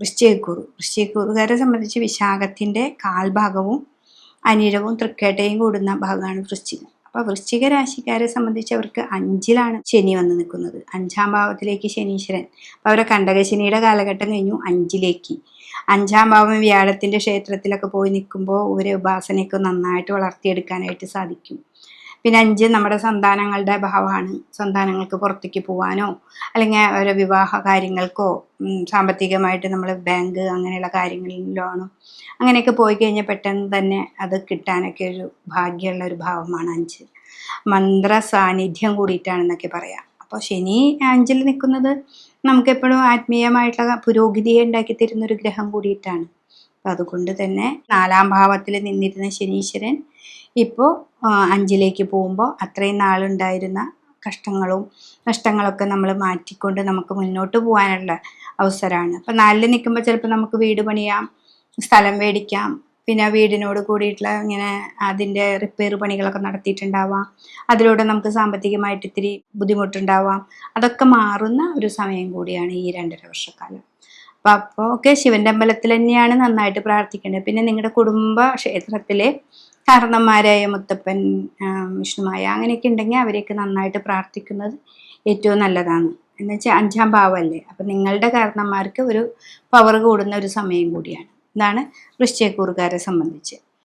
വൃശ്ചികക്കൂറ്. വൃശ്ചികക്കൂറുകാരെ സംബന്ധിച്ച് വിശാഖത്തിന്റെ കാൽഭാഗവും അനിരവും തൃക്കേട്ടയും കൂടുന്ന ഭാഗമാണ് വൃശ്ചികം. അപ്പോൾ വൃശ്ചിക രാശിക്കാരെ സംബന്ധിച്ച് അവർക്ക് അഞ്ചിലാണ് ശനി വന്ന് നിൽക്കുന്നത്. അഞ്ചാം ഭാവത്തിലേക്ക് ശനീശ്വരൻ. അപ്പോൾ അവരെ കണ്ടകശനിയുടെ കാലഘട്ടം കഴിഞ്ഞു അഞ്ചിലേക്ക്. അഞ്ചാം ഭാവം വ്യാഴത്തിന്റെ ക്ഷേത്രത്തിലൊക്കെ പോയി നിൽക്കുമ്പോൾ ഒരു ഉപാസനയൊക്കെ നന്നായിട്ട് വളർത്തിയെടുക്കാനായിട്ട് സാധിക്കും. പിന്നെ അഞ്ച് നമ്മുടെ സന്താനങ്ങളുടെ ഭാവമാണ്. സന്താനങ്ങൾക്ക് പുറത്തേക്ക് പോകാനോ അല്ലെങ്കിൽ ഓരോ വിവാഹ കാര്യങ്ങൾക്കോ സാമ്പത്തികമായിട്ട് നമ്മൾ ബാങ്ക് അങ്ങനെയുള്ള കാര്യങ്ങളിൽ ലോണോ അങ്ങനെയൊക്കെ പോയി കഴിഞ്ഞാൽ പെട്ടെന്ന് തന്നെ അത് കിട്ടാനൊക്കെ ഒരു ഭാഗ്യമുള്ള ഒരു ഭാവമാണ് അഞ്ച്. മന്ത്ര സാന്നിധ്യം കൂടിയിട്ടാണെന്നൊക്കെ പറയാം. അപ്പോൾ ശനി അഞ്ചിൽ നിൽക്കുന്നത് നമുക്കെപ്പോഴും ആത്മീയമായിട്ടുള്ള പുരോഗതിയെ ഉണ്ടാക്കി തരുന്ന ഒരു ഗ്രഹം കൂടിയിട്ടാണ്. അപ്പം അതുകൊണ്ട് തന്നെ നാലാം ഭാവത്തിൽ നിന്നിരുന്ന ശനീശ്വരൻ ഇപ്പോൾ അഞ്ചിലേക്ക് പോകുമ്പോൾ അത്രയും നാളുണ്ടായിരുന്ന കഷ്ടങ്ങളും നഷ്ടങ്ങളൊക്കെ നമ്മൾ മാറ്റിക്കൊണ്ട് നമുക്ക് മുന്നോട്ട് പോകാനുള്ള അവസരമാണ് അപ്പം നാലിൽ നിൽക്കുമ്പോൾ ചിലപ്പോൾ നമുക്ക് വീട് പണിയാം സ്ഥലം മേടിക്കാം പിന്നെ വീടിനോട് കൂടിയിട്ടുള്ള ഇങ്ങനെ അതിന്റെ റിപ്പയർ പണികളൊക്കെ നടത്തിയിട്ടുണ്ടാവാം. അതിലൂടെ നമുക്ക് സാമ്പത്തികമായിട്ട് ഇത്തിരി ബുദ്ധിമുട്ടുണ്ടാവാം. അതൊക്കെ മാറുന്ന ഒരു സമയം കൂടിയാണ് ഈ രണ്ടര വർഷക്കാലം. അപ്പം അപ്പോൾ ഒക്കെ ശിവന്റെ അമ്പലത്തിൽ തന്നെയാണ് നന്നായിട്ട് പ്രാർത്ഥിക്കേണ്ടത്. പിന്നെ നിങ്ങളുടെ കുടുംബ ക്ഷേത്രത്തിലെ കാരണന്മാരായ മുത്തപ്പൻ വിഷ്ണുമായ അങ്ങനെയൊക്കെ ഉണ്ടെങ്കിൽ അവരെയൊക്കെ നന്നായിട്ട് പ്രാർത്ഥിക്കുന്നത് ഏറ്റവും നല്ലതാണ്. എന്നുവെച്ചാൽ അഞ്ചാം ഭാവമല്ലേ അപ്പം നിങ്ങളുടെ കാരണന്മാർക്ക് ഒരു പവർ കൂടുന്ന ഒരു സമയം കൂടിയാണ്. ഇതാണ് വൃശ്ചയക്കൂറുകാരെ സംബന്ധിച്ച്.